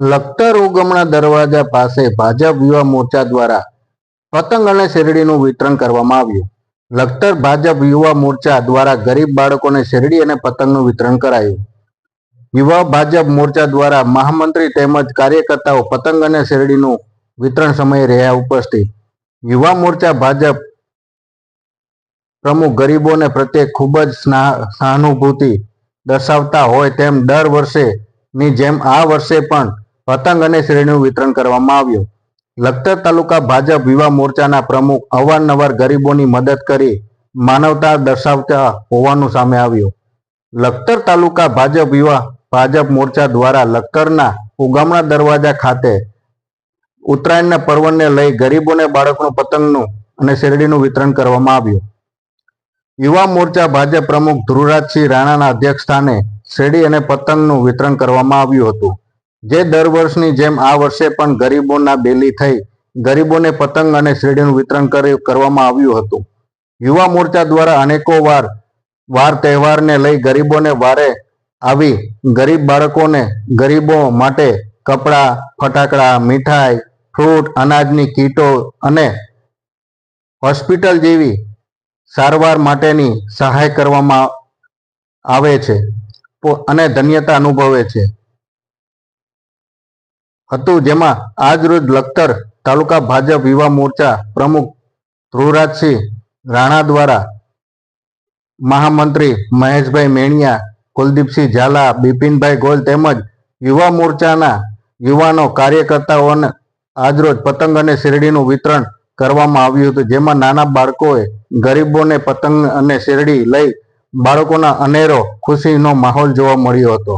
લખતર ઉગમણા દરવાજા પાસે ભાજપ યુવા મોરચા દ્વારા પતંગ અને શેરડીનું વિતરણ કરવામાં આવ્યું. લખતર ભાજપ યુવા મોરચા દ્વારા ગરીબ બાળકોને શેરડી અને પતંગનું વિતરણ કરાયું. યુવા ભાજપ મોરચા દ્વારા મહામંત્રી તેમજ કાર્યકર્તાઓ પતંગ અને શેરડીનું વિતરણ સમયે રહ્યા ઉપસ્થિત. યુવા મોરચા ભાજપ પ્રમુખ ગરીબોને પ્રત્યે ખૂબ જ સહાનુભૂતિ દર્શાવતા હોય તેમ દર વર્ષે ની જેમ આ વર્ષે પણ પતંગ અને શ્રેણીનું વિતરણ કરવામાં આવ્યું. લખતર તાલુકા ભાજપ યુવા મોરચાના પ્રમુખ અવારનવાર ગરીબોની મદદ કરી માનવતા દર્શાવતા હોવાનું સામે આવ્યું. લખતર તાલુકા ભાજપ યુવા ભાજપ મોરચા દ્વારા લખતરના ઉગામણા દરવાજા ખાતે ઉત્તરાયણના પર્વને લઈ ગરીબોને બાળકનું પતંગનું અને શેરડીનું વિતરણ કરવામાં આવ્યું. યુવા મોરચા ભાજપ પ્રમુખ ધ્રુવરાજસિંહ રાણાના અધ્યક્ષ સ્થાને શેરડી અને પતંગનું વિતરણ કરવામાં આવ્યું હતું. જે દર વર્ષની જેમ આ વર્ષે પણ ગરીબોના બેલી થઈ ગરીબોને પતંગ અને શેરડીનું વિતરણ કરી- કરવામાં આવ્યું હતું. યુવા મોરચા દ્વારા અનેકો વાર વાર તહેવારને લઈ ગરીબોને વારે આવી ગરીબ બાળકોને ગરીબો માટે કપડાં, ફટાકડા, મીઠાઈ, ફ્રૂટ, અનાજની કીટો અને હોસ્પિટલ જેવી સારવાર માટેની સહાય કરવામાં આવે છે. અને ધન્યતા અનુભવે છે. હતું, જેમાં આજરોજ લખતર તાલુકા ભાજપ યુવા મોરચા પ્રમુખ ધ્રુવરાજસિંહ રાણા દ્વારા મહામંત્રી મહેશભાઈ મેણિયા, કુલદીપસિંહ ઝાલા, બિપિનભાઈ ગોલ તેમજ યુવા મોરચાના યુવાનો કાર્યકર્તાઓને આજરોજ પતંગ અને શેરડીનું વિતરણ કરવામાં આવ્યું હતું, જેમાં નાના બાળકોએ ગરીબોને પતંગ અને શેરડી લઈ બાળકોના અનેરો ખુશીનો માહોલ જોવા મળ્યો હતો.